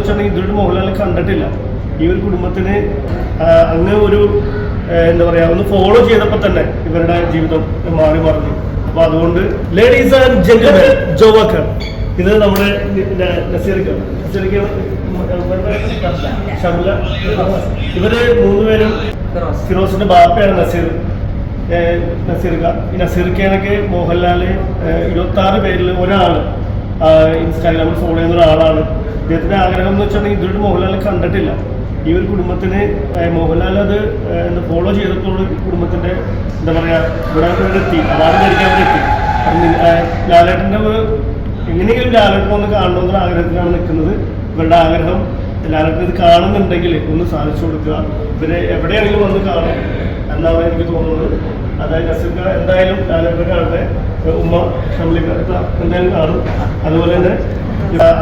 വെച്ചിട്ടുണ്ടെങ്കിൽ ഇതൊരു മോഹൻലാലിനെ കണ്ടിട്ടില്ല. ഈ ഒരു കുടുംബത്തിന് അങ്ങ് ഒരു എന്താ പറയാ ഒന്ന് ഫോളോ ചെയ്തപ്പോൾ തന്നെ ഇവരുടെ ജീവിതം മാറി മറിഞ്ഞു. അപ്പൊ അതുകൊണ്ട് ലേഡീസ് ആൻഡ് ജെന്റിൽമെൻ ജോവാക്കർ ഇത് നമ്മുടെ ന- നസീർക്ക് നസീർക്ക് ഷംല ഇവർ മൂന്നുപേരും ഫിറോസിന്റെ ബാപ്പയാണ് നസീർ നസീർക്ക. ഈ നസീർക്കനൊക്കെ മോഹൻലാൽ ഇരുപത്തി ആറ് പേരിൽ ഒരാൾ ഇൻസ്റ്റാഗ്രാമിൽ ഫോളോ ചെയ്യുന്ന ഒരാളാണ്. ഇദ്ദേഹത്തിന്റെ ആഗ്രഹം എന്ന് വെച്ചിട്ടുണ്ടെങ്കിൽ ഇതൊരു മോഹൻലാലിനെ കണ്ടിട്ടില്ല. ഈ ഒരു കുടുംബത്തിന് മോഹൻലാൽ അത് എന്താ ഫോളോ ഈ കുടുംബത്തിന്റെ എന്താ പറയാ ഇവിടെ എത്തി. അവാർഡ് ധരിക്കാൻ എത്തി. ലാലേട്ടന്റെ ഒരു എങ്ങനെയെങ്കിലും ലാലേട്ടൻ ഒന്ന് കാണണമെന്നുള്ള ആഗ്രഹത്തിലാണ് നിൽക്കുന്നത്. ഇവരുടെ ആഗ്രഹം ലാലേട്ടൻ ഇത് കാണുന്നുണ്ടെങ്കിൽ ഒന്ന് സാധിച്ചു കൊടുക്കുക. ഇവരെ എവിടെയാണെങ്കിലും വന്ന് കാണും എന്നാണ് എനിക്ക് തോന്നുന്നത്. അതായത് നസീർക്ക എന്തായാലും ലാലേട്ടനെ കാണട്ടെ. ഉമ്മ ഷംലിക്ക എന്തായാലും കാണും. അതുപോലെ തന്നെ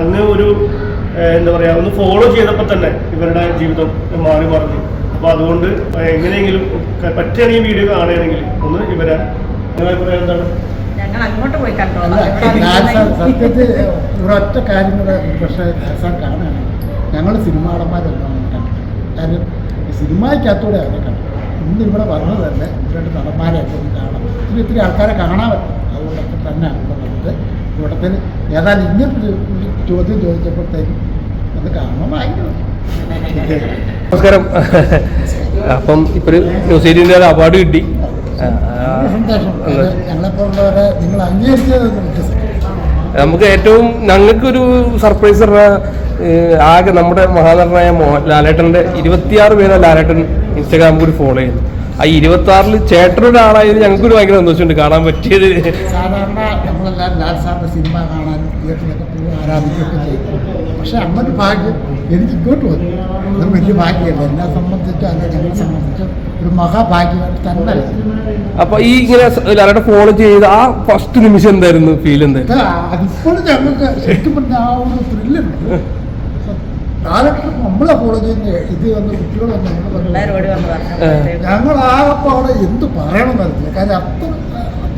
അങ്ങ് ഒരു എന്താ പറയാ ഒന്ന് ഫോളോ ചെയ്തപ്പോൾ തന്നെ ഇവരുടെ ജീവിതം മാറി മറിഞ്ഞു. അപ്പോൾ അതുകൊണ്ട് എങ്ങനെയെങ്കിലും പറ്റുകയാണെങ്കിൽ പറ്റുകയാണെങ്കിൽ വീഡിയോ കാണുകയാണെങ്കിൽ ഒന്ന് ഇവരെ പറയാൻ എന്താണ്? ഞങ്ങൾ അങ്ങോട്ട് പോയി കണ്ടോ സത്യത്തിൽ ഒരൊറ്റ കാര്യം കൂടെ പക്ഷേ ദാസാൻ കാണുകയാണ്. ഞങ്ങൾ സിനിമാടന്മാരെല്ലാം കണ്ടു കാര്യം ഈ സിനിമയ്ക്കകത്തൂടെ അവരെ കണ്ടു ഇന്ന് ഇവിടെ വന്നത് തന്നെ രണ്ട് നടന്മാരെ ഒക്കെ ഒന്ന് കാണാം ഇത്തിരി ഇത്തിരി ആൾക്കാരെ കാണാൻ പറ്റും. അതുകൊണ്ടൊക്കെ തന്നെയാണ് ഇവിടെ വന്നത്. ഇവിടത്തിൽ ഏതായാലും ഇങ്ങനത്തെ ചോദ്യം ചോദിച്ചപ്പോഴത്തേക്കും അത് കാണണമായിരുന്നു നമസ്കാരം അപ്പം ഇപ്പൊ ന്യൂസ് അവാർഡ് കിട്ടി നിങ്ങൾ നമുക്ക് ഏറ്റവും ഞങ്ങൾക്കൊരു സർപ്രൈസ് ആകെ നമ്മുടെ മഹാനടനായ മോഹൻ ലാലേട്ടന്റെ ഇരുപത്തിയാറ് പേരെ ലാലേട്ടൻ ഇൻസ്റ്റാഗ്രാമിൽ കൂടി ഫോളോ ചെയ്യുന്നു ആ ഇരുപത്തി ആറിൽ ചേട്ടനൊരാളായത് ഞങ്ങൾക്കൊരു ഭയങ്കര സന്തോഷമുണ്ട്. കാണാൻ പറ്റിയത് സാധാരണ സിനിമ ആരാധിക്കുകയൊക്കെ ചെയ്യും പക്ഷെ അങ്ങനൊരു ഭാഗ്യം എനിക്ക് ഇങ്ങോട്ട് വന്നു. അത് വലിയ ഭാഗ്യമല്ല. എന്നെ സംബന്ധിച്ചും അല്ലെ ഞങ്ങളെ സംബന്ധിച്ചും ഒരു മഹാഭാഗ്യം തന്നെ അപ്പൊ ഈ ഇങ്ങനെ ലാലേട്ടൻ ഫോളോ ചെയ്ത് ആ ഫസ്റ്റ് നിമിഷം എന്തായിരുന്നു? ഫീൽ എന്തായിരുന്നു അതിപ്പോഴും ഞങ്ങൾക്ക് ശരിക്കും പറഞ്ഞ ആ ഒരു ത്രില്ലുണ്ട് കാലഘട്ടം നമ്മളെ ഫോളോ ചെയ്യുന്ന ഇത് വന്ന് കുട്ടികൾ വന്ന് ഞങ്ങൾ ഞങ്ങൾ ആകപ്പോൾ അവിടെ എന്ത് പറയണമെന്നറിയില്ല കാര്യം അത്ര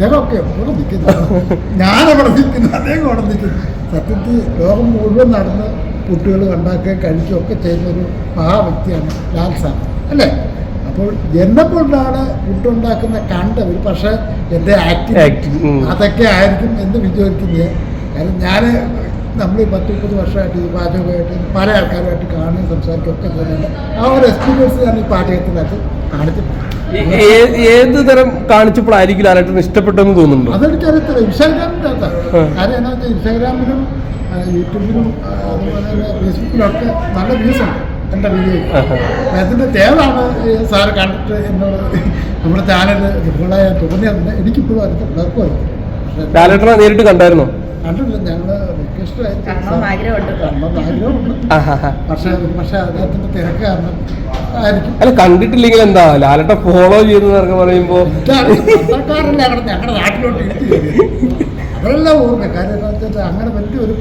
അദ്ദേഹമൊക്കെ എവിടെ നിൽക്കുന്നു ഞാനവിടെ നിൽക്കുന്നു അദ്ദേഹം അവിടെ നിൽക്കുന്നു. സത്യത്തിൽ ലോകം മുഴുവൻ നടന്ന് കുട്ടികൾ ഉണ്ടാക്കുകയും കഴിക്കുകയും ഒക്കെ ചെയ്യുന്ന ഒരു മഹാവ്യക്തിയാണ് ലാൽ സാർ. അല്ലേ? അപ്പോൾ എന്നെ കൊണ്ടാണ് ഫുഡ് കണ്ടത് കണ്ടവർ പക്ഷേ എന്റെ ആക്ടിങ് അതൊക്കെ ആയിരിക്കും എന്ന് വിചാരിക്കുന്നത്. കാരണം ഞാൻ നമ്മൾ ഈ പത്ത് മുപ്പത് വർഷമായിട്ട് ഈ പാചകമായിട്ട് പല ആൾക്കാരുമായിട്ട് കാണുകയും സംസാരിക്കുകയും ഒക്കെ ചെയ്യുന്നുണ്ട്. ആ ഒരു എക്സ്പീരിയൻസ് ഞാൻ ഈ പാചകത്തിനകത്ത് കാണിച്ചിട്ടുണ്ട്. ഏത് തരം കാണിച്ചപ്പോഴായിരിക്കും ലാലേട്ടൻ ഇഷ്ടപ്പെട്ടെന്ന് തോന്നുന്നുണ്ടോ? അതെനിക്കറിയത്തില്ല ഇൻസ്റ്റാഗ്രാമിന്റെ. കാര്യം എന്താ വെച്ചാൽ ഇൻസ്റ്റാഗ്രാമിലും യൂട്യൂബിലും അതുപോലെ തന്നെ ഫേസ്ബുക്കിലൊക്കെ നല്ല വ്യൂസ് ഉണ്ട്. എന്റെ വീഡിയോ. അതിന്റെ തേവാണ് സാറ് കണ്ടിട്ട് എന്നോട് നമ്മുടെ ചാനൽ ഇപ്പോഴാണ് ഞാൻ തോന്നിയതുണ്ട്. എനിക്കിപ്പോഴും അതിന്റെ ലാലേട്ടനെ നേരിട്ട് കണ്ടായിരുന്നോ? കണ്ടില്ല ഞങ്ങൾ റിക്വസ്റ്റ്. പക്ഷേ പക്ഷേ അദ്ദേഹത്തിന്റെ തിരക്ക് കാരണം അല്ല കണ്ടിട്ടില്ലെങ്കിൽ എന്താ? ലാലട്ട ഫോളോ ചെയ്യുന്നതൊക്കെ പറയുമ്പോ ഞങ്ങളുടെ നാട്ടിലോട്ട്. അവരെല്ലാം ഓർമ്മ. കാര്യം എന്താ വെച്ചാൽ അങ്ങനെ വലിയൊരു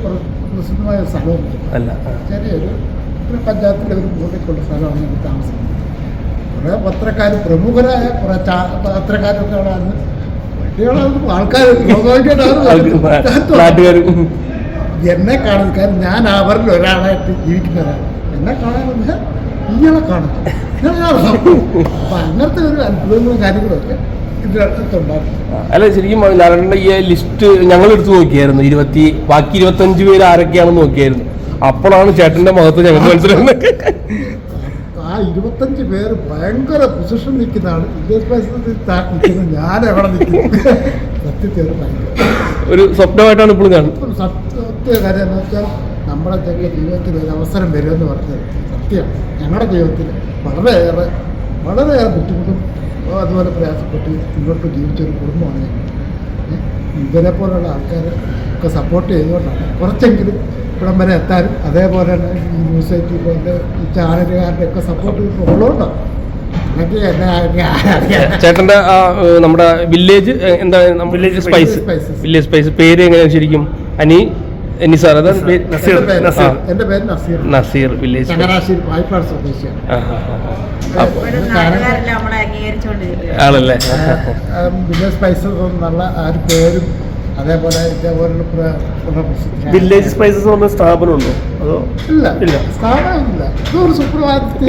പ്രസിദ്ധമായ സ്ഥലവും അല്ല. ചെറിയൊരു ഒരു പഞ്ചായത്തിലെ ഒരു മൂലയ്ക്കുള്ള സ്ഥലമാണ് ഞങ്ങൾ താമസിക്കുന്നത്. കുറേ പത്രക്കാർ പ്രമുഖരായ കുറേ പത്രക്കാരൊക്കെ അവിടെ നാട്ടുകാർ എന്നെ കാണാൻ കാരണം ഞാൻ അവരിൽ ഒരാളായിട്ട് ജീവിക്കുന്നവരാണ് എന്നെ കാണാൻ ഇയാളെ കാണും. അപ്പൊ അങ്ങനത്തെ ഒരു അത്ഭുതങ്ങളും കാര്യങ്ങളൊക്കെ അല്ല ശരിക്കും ലാലേട്ടന്റെ ഈ ലിസ്റ്റ് ഞങ്ങൾ എടുത്തു നോക്കിയായിരുന്നു. ഇരുപത്തി ബാക്കി ഇരുപത്തഞ്ച് പേര് ആരൊക്കെയാണെന്ന് നോക്കിയായിരുന്നു. അപ്പോഴാണ് ചേട്ടന്റെ മുഖത്ത് ഞങ്ങൾ മനസ്സിലാവുന്നത് ആ ഇരുപത്തഞ്ച് പേര് ഭയങ്കര പൊസിഷൻ നിൽക്കുന്നതാണ്. നിൽക്കുന്നത് ഞാൻ എവിടെ നിൽക്കുന്നു? സത്യത്തിൽ ഒരു ഒരു സ്വപ്നമായിട്ടാണ് ഇപ്പോഴും കാണുന്നത്. സത്യ കാര്യം എന്ന് വെച്ചാൽ നമ്മുടെ ജീവിതത്തിൽ ഒരു അവസരം വരുമെന്ന് പറഞ്ഞത് സത്യമാണ്. ഞങ്ങളുടെ ജീവിതത്തിൽ വളരെയേറെ വളരെയേറെ ബുദ്ധിമുട്ടും അതുപോലെ പ്രയാസപ്പെട്ട് മുന്നോട്ട് ജീവിച്ച ഒരു കുടുംബമാണ് ഞങ്ങൾ? ഇവരെ പോലുള്ള ആൾക്കാർ ഒക്കെ സപ്പോർട്ട് ചെയ്തുകൊണ്ടാണ് കുറച്ചെങ്കിലും ഇവിടം വരെ എത്താനും അതേപോലെ തന്നെ ഈ ന്യൂസ് ഐറ്റി പോലത്തെ ഈ ചാനലുകാരുടെ ഒക്കെ സപ്പോർട്ട് ഉള്ളതുകൊണ്ടാണ് ചേട്ടന്റെ ആ നമ്മുടെ വില്ലേജ് എന്താ വില്ലേജ് സ്പൈസ്. വില്ലേജ് സ്പൈസ് പേര് എങ്ങനെയാണ് ശരിക്കും? അനി അനി സാർ അത് നസീർ, നസീർ. എന്റെ പേര് നസീർ. നസീർ. വില്ലേജ്. ചങ്ങനാശ്ശേരി സ്വദേശിയാണ്. ഒരു ആണല്ലേ? വില്ലേജ് സ്പൈസസ് എന്നുള്ള ആ ഒരു പേരും അതേപോലെ വില്ലേജ് സ്പൈസസ് പറഞ്ഞ സ്ഥാപനമുണ്ടോ? അതോ ഇല്ല. ഇല്ല. സ്ഥാപനമില്ല. ഇതൊരു സുപ്രഭാതത്തിൽ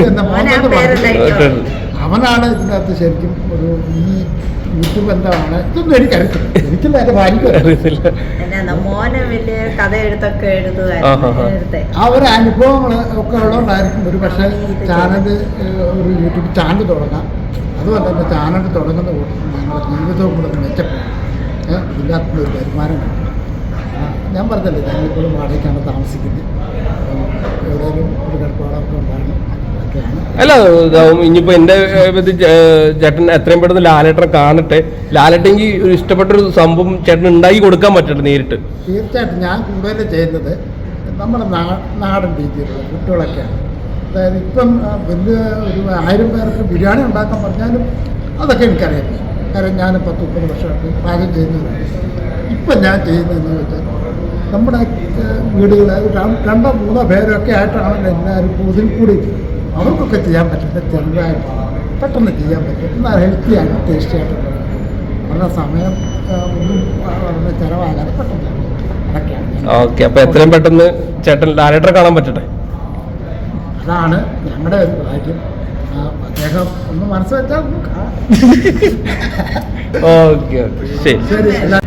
എന്റെ ഇതിന്റെ. അവനാണ് ഇതിനകത്ത് ശരിക്കും ഒരു ഈ യൂട്യൂബ് എന്താണ് ഇതൊന്നും എനിക്കറിയത്തില്ല എനിക്കില്ല എന്റെ ഭാര്യയ്ക്ക് അറിയത്തില്ല. ആ ഒരു അനുഭവങ്ങൾ ഒക്കെ ഉള്ളതുകൊണ്ടായിരിക്കും ഒരു പക്ഷേ ചാനൽ ഒരു യൂട്യൂബ് ചാനൽ തുടങ്ങാം. അതുപോലെ തന്നെ ചാനൽ തുടങ്ങുന്ന കൂട്ടത്തിൽ ഞങ്ങളുടെ ജീവിതവും കൂടെ മെച്ചപ്പെടും. ഇതിന്റെ ഒരു വരുമാനം കിട്ടും. ഞാൻ പറഞ്ഞല്ലേ ഞാനിപ്പോഴും വാടകയ്ക്കാണ് താമസിക്കുന്നത്. എവിടെയെങ്കിലും ഒരു കിടപ്പാടമൊക്കെ ഉണ്ടാകണം. അതൊക്കെയാണ് അല്ല ഇനിയിപ്പോ എന്റെ ചേട്ടൻ എത്രയും പെട്ടെന്ന് ലാലേട്ടനെ കാണട്ടെ. ലാലേട്ടെങ്കിൽ ഒരു ഇഷ്ടപ്പെട്ട ഒരു സംഭവം ചേട്ടൻ ഉണ്ടാക്കി കൊടുക്കാൻ പറ്റട്ടെ നേരിട്ട്. തീർച്ചയായിട്ടും ഞാൻ കൂടുതൽ ചെയ്യുന്നത് നമ്മുടെ നാടൻ രീതിയിലുള്ള കുട്ടികളൊക്കെയാണ്. അതായത് ഇപ്പം വലിയ ഒരു ആയിരം പേർക്ക് ബിരിയാണി ഉണ്ടാക്കാൻ പറഞ്ഞാലും അതൊക്കെ എനിക്കറിയാം. കാരണം ഞാൻ പത്ത് മുപ്പത് വർഷമായിട്ട് പാചകം ചെയ്യുന്നതാണ് ഇപ്പം ഞാൻ ചെയ്യുന്നതെന്ന് വെച്ചാൽ നമ്മുടെ വീടുകളിൽ രണ്ടോ മൂന്നോ പേരൊക്കെ ആയിട്ടാണ് എല്ലാവരും ഇതിൽ കൂടി അവർക്കൊക്കെ ചെയ്യാൻ പറ്റുന്ന ചെറുതായിട്ട് പെട്ടെന്ന് ചെയ്യാൻ പറ്റും. എന്നാൽ ഹെൽത്തി ആയിട്ട് ടേസ്റ്റി ആയിട്ട് അവരുടെ സമയം ഒന്നും വളരെ ചിലവാകാതെ പെട്ടെന്ന് ഓക്കെ അപ്പൊ എത്രയും പെട്ടെന്ന് ചേട്ടൻ ഡയറക്ടറെ കാണാൻ പറ്റട്ടെ? അതാണ് ഞങ്ങളുടെ ഒരു ഭാഗ്യം. അദ്ദേഹം ഒന്ന് മനസ്സ് വെച്ചാൽ. ഓക്കെ ശരി. ശരി എല്ലാ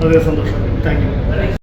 വളരെ സന്തോഷം. Thank you